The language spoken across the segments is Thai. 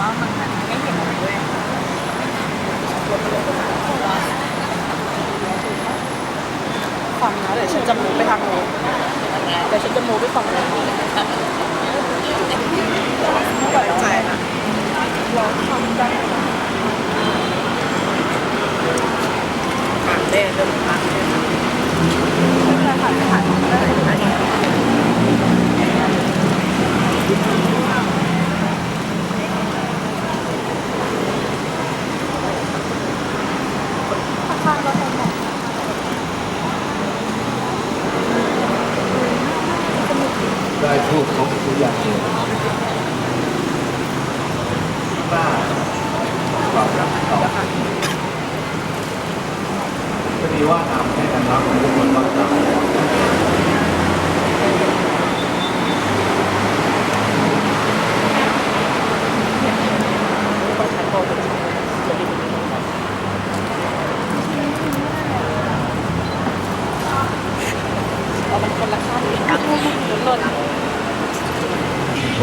วามนะไรด้ฟังนะเดี๋ยวฉันจะมูไปทางโน้นเดี๋ยวฉันจะมูไปฝั่งโน้นไม่ไหวใจนะเราทำได้ผ่านได้เดินผ่านผ่เป็นไรผ่านผ่านได้เลยนะ ได้พูดครบทุกอย่างเลยบ้าตอบรับตอบพอดีว่าทำให้กันรับทุกคนต้องตาม ต้องใช้โปรเป็นจะดีเอามันคนละข้างอีกอะหล่น โท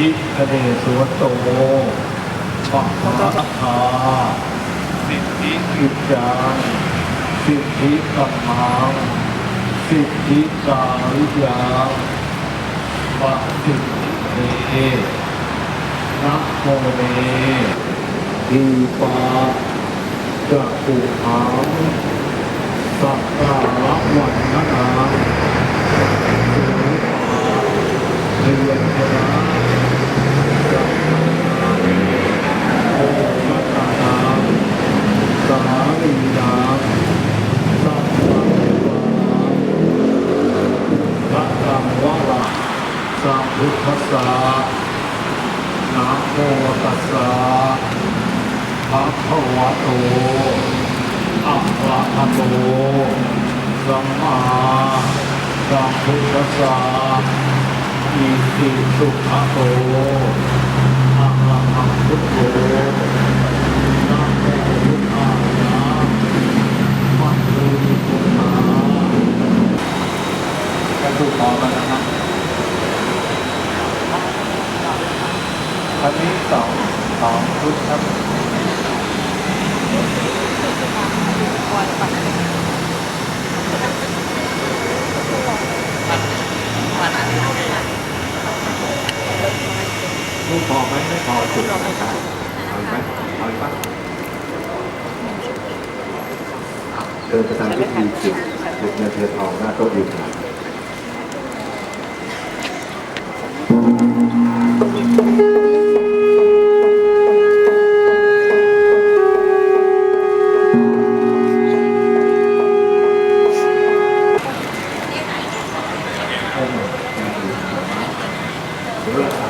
อิคเนสวโตปัปปะทาสิทธิกิจจังสิทธิกัมมังสิทธิกาลิยังปะสิทธิเนนะโมเนทีปาจักขุขังสักการะวันนาสุปาเรียนชนะจักราโอมัตตานังสาลีนังสัพพะวะระกังวะระสัมพุทธัสสะนะโมตัสสะภะคะวะโตอะระหะโตสัมมาสัมพุทธัสสะอิติสุขโตอะระหะพุทโธนะโมพุทธายะมัจจุพุทธาจะถูกพร้อมกันนะครับ อันนี้สองสองชุดครับลูกพอไหมไม่พอจุดเอาไหมเอาอีกไหมเอาอีกปะเดินไปตามพิธีจุดจุดเงินเทียทองหน้าโต๊ะยู่ครัง บแ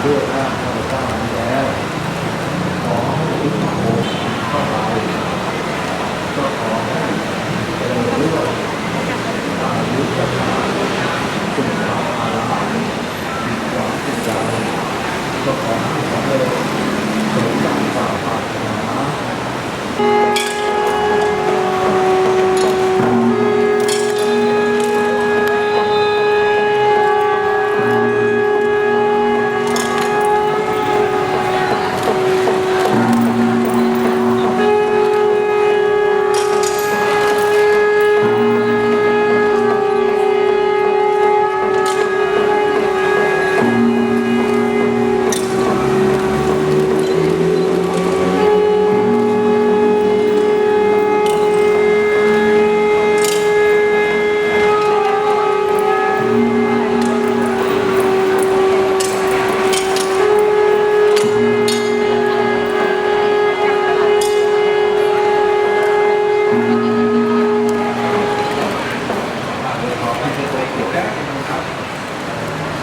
อะคะ ลูกที่อยู่เพื่อหน้าพระ